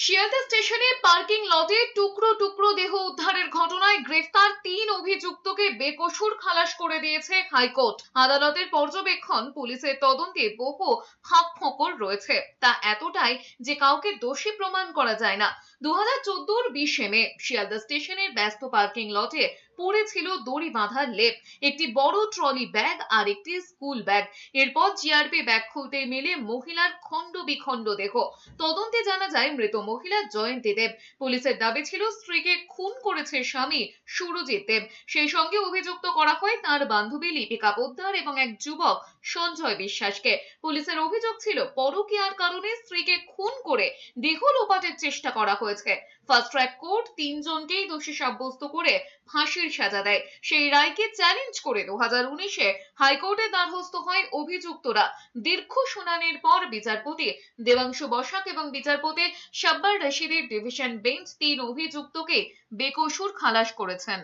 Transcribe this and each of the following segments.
শিয়ালদা স্টেশনে পার্কিং লটে টুকরো টুকরো দেহ উদ্ধারের ঘটনায় গ্রেফতার তিন অভিযুক্তকে বেকসুর খালাস করে দিয়েছে হাইকোর্ট। আদালতের পর্যবেক্ষণ, পুলিশের তদন্তে বহু ফাঁক ফোকর রয়েছে। তা এতটাই যে কাউকে দোষী প্রমাণ করা যায় না। দু চোদ্দোর বিশে মে শিয়ালদা স্টেশনের ব্যস্ত পার্কিং লটে পড়েছিল দড়ি বাঁধা লেপ, একটি বড় ট্রলি ব্যাগ আর একটি স্কুল ব্যাগ। এরপর জিআরপি ব্যাগ খুলতে মেলে মহিলার খণ্ড বিখণ্ড দেহ। তদন্তে জানা যায়, মৃত মহিলা জয়ন্তী দেব। পুলিশের দাবি ছিল, স্ত্রীকে খুন করেছে স্বামী সুরজিৎ দেব। সেই সঙ্গে অভিযুক্ত করা হয় তার বান্ধবী লিপিকা পোদ্দার এবং এক যুবক সঞ্জয় বিশ্বাসকে। পুলিশের অভিযোগ ছিল, পরকীয়ার কারণে স্ত্রীকে খুন করে দেহ লোপাটের চেষ্টা করা হয়েছে। ফার্স্ট ট্র্যাক কোর্ট তিনজনকেই দোষী সাব্যস্ত করে ফাঁসির সাজা দেয়। সেই রায়কে চ্যালেঞ্জ করে দু হাজার উনিশে হাইকোর্টে দ্বারস্থ হয় অভিযুক্তরা। দীর্ঘ শুনানির পর বিচারপতি দেবাংশু বসাক এবং বিচারপতি সাব্বার রশিদের ডিভিশন বেঞ্চ তিন অভিযুক্তকে বেকসুর খালাস করেছেন।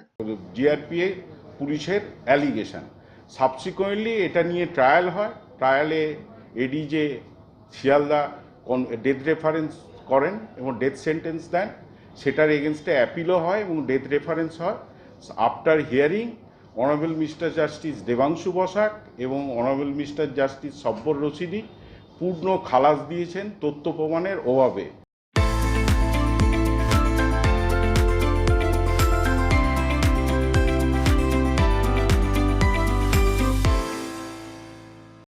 জিআরপিএ পুলিশের অ্যালিগেশন সাবসিকুয়েন্টলি এটা নিয়ে ট্রায়াল হয়। ট্রায়ালে এডিজে শিয়ালদা ডেথ রেফারেন্স করেন এবং ডেথ সেন্টেন্স দেন। সেটার এগেনস্টে অ্যাপিলও হয় এবং ডেথ রেফারেন্স হয়। After hearing honourable mister justice Debangshu Basak এবং honourable mister justice Sabbar Rashidi পূর্ণ খালাস দিয়েছেন তথ্য প্রমাণের অভাবে।